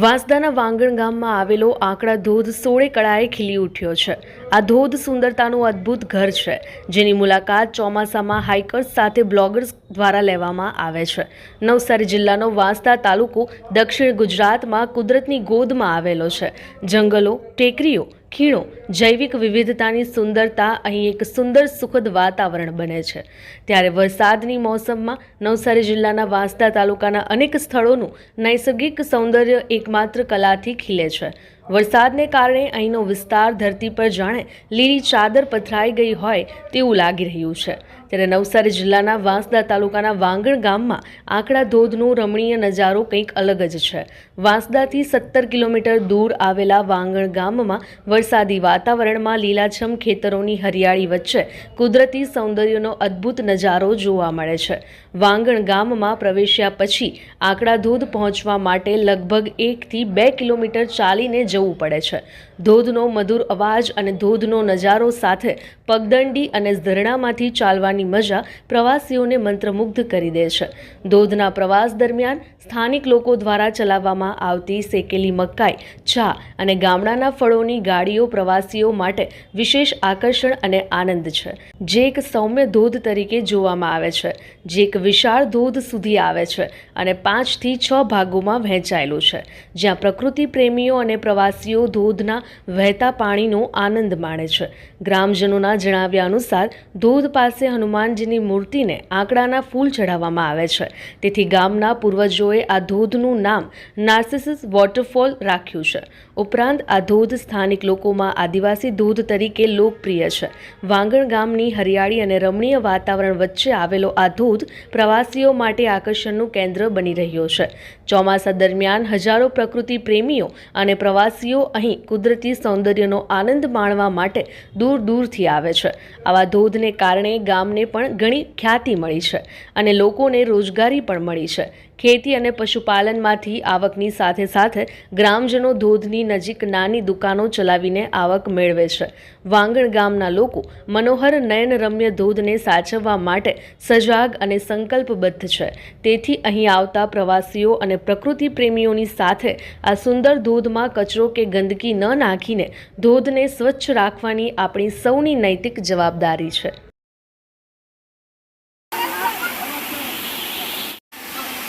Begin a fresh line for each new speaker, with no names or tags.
વાંસદાના વાંગણ ગામમાં આવેલો આંકડા ધોધ સોળે કળાએ ખીલી ઉઠ્યો છે. આ ધોધ સુંદરતાનું અદ્ભુત ઘર છે, જેની મુલાકાત ચોમાસામાં હાઇકર્સ સાથે બ્લોગર્સ દ્વારા લેવામાં આવે છે. નવસારી જિલ્લાનો વાંસદા તાલુકો દક્ષિણ ગુજરાતમાં કુદરતની ગોદમાં આવેલો છે. જંગલો, ટેકરીઓ ખીણો જૈવિક વિવિધતાની સુંદરતા અહીં એક સુંદર સુખદ વાતાવરણ બને છે. ત્યારે વરસાદની મોસમમાં નવસારી જિલ્લાના વાંસદા તાલુકાના અનેક સ્થળોનું નૈસર્ગિક સૌંદર્ય એકમાત્ર કલાથી ખીલે છે. વરસાદને કારણે અહીંનો વિસ્તાર ધરતી પર જાણે લીલી ચાદર પથરાઈ ગઈ હોય તેવું લાગી રહ્યું છે. ત્યારે નવસારી જિલ્લાના વાંસદા તાલુકાના વાંગણ ગામમાં આંકડા ધોધનો રમણીય નજારો કંઈક અલગ જ છે. વાંસદાથી સત્તર કિલોમીટર દૂર આવેલા વાંગણ ગામમાં વરસાદી વાતાવરણમાં લીલાછમ ખેતરોની હરિયાળી વચ્ચે કુદરતી સૌંદર્યનો અદ્ભુત નજારો જોવા મળે છે. વાંગણ ગામમાં પ્રવેશ્યા પછી આંકડા ધોધ પહોંચવા માટે લગભગ એકથી બે કિલોમીટર ચાલીને જવું પડે છે. ધોધનો મધુર અવાજ અને ધોધનો નજારો સાથે પગદંડી અને ઝરણામાંથી ચાલવાની મજા પ્રવાસીઓને મંત્રમુગ્ધ કરી દે છે. ધોધના પ્રવાસ દરમિયાન સ્થાનિક લોકો દ્વારા ચલાવવામાં આવતી શેકેલી મકાઈ, ચા અને ગામડાના ફળોની ગાડીઓ પ્રવાસીઓ માટે વિશેષ આકર્ષણ અને આનંદ છે. જે એક સૌમ્ય ધોધ તરીકે જોવામાં આવે છે. જે એક વિશાળ ધોધ સુધી આવે છે અને પાંચથી છ ભાગોમાં વહેંચાયેલું છે. જ્યાં પ્રકૃતિ પ્રેમીઓ અને પ્રવાસીઓ ધોધના વહેતા પાણીનો આનંદ માણે છે. ગ્રામજનોના જણાવ્યા અનુસાર, ધોધ પાસે હનુમાનજીની મૂર્તિને આંકડાના ફૂલ ચઢાવવામાં આવે છે. તેથી ગામના પૂર્વજોએ આ ધોધનું નામ નાર્સિસિસ વોટરફોલ રાખ્યું છે. ઉપરાંત આ ધોધ સ્થાનિક લોકોમાં આદિવાસી ધોધ તરીકે લોકપ્રિય છે. વાંગણ ગામની હરિયાળી અને રમણીય વાતાવરણ વચ્ચે આવેલો આ ધોધ પ્રવાસીઓ માટે આકર્ષણનું કેન્દ્ર બની રહ્યો છે. ચોમાસા દરમિયાન હજારો પ્રકૃતિ પ્રેમીઓ અને પ્રવાસીઓ અહીં કુદરતી સૌંદર્યનો આનંદ માણવા માટે દૂર દૂરથી આવે છે. આવા ધોધને કારણે ગામને પણ ઘણી ખ્યાતિ મળી છે અને લોકોને રોજગારી પણ મળી છે. ખેતી અને પશુપાલનમાંથી આવકની સાથે સાથે ગ્રામજનો ધોધની નજીક નાની દુકાનો ચલાવીને આવક મેળવે છે. વાંગણ ગામના લોકો મનોહર નયનરમ્ય ધોધને સાચવવા માટે સજાગ અને સંકલ્પબદ્ધ છે. તેથી અહીં આવતા પ્રવાસીઓ અને પ્રકૃતિ પ્રેમીઓની સાથે આ સુંદર ધોધમાં કચરો કે ગંદકી ન નાખીને ધોધને સ્વચ્છ રાખવાની આપણી સૌની નૈતિક જવાબદારી છે.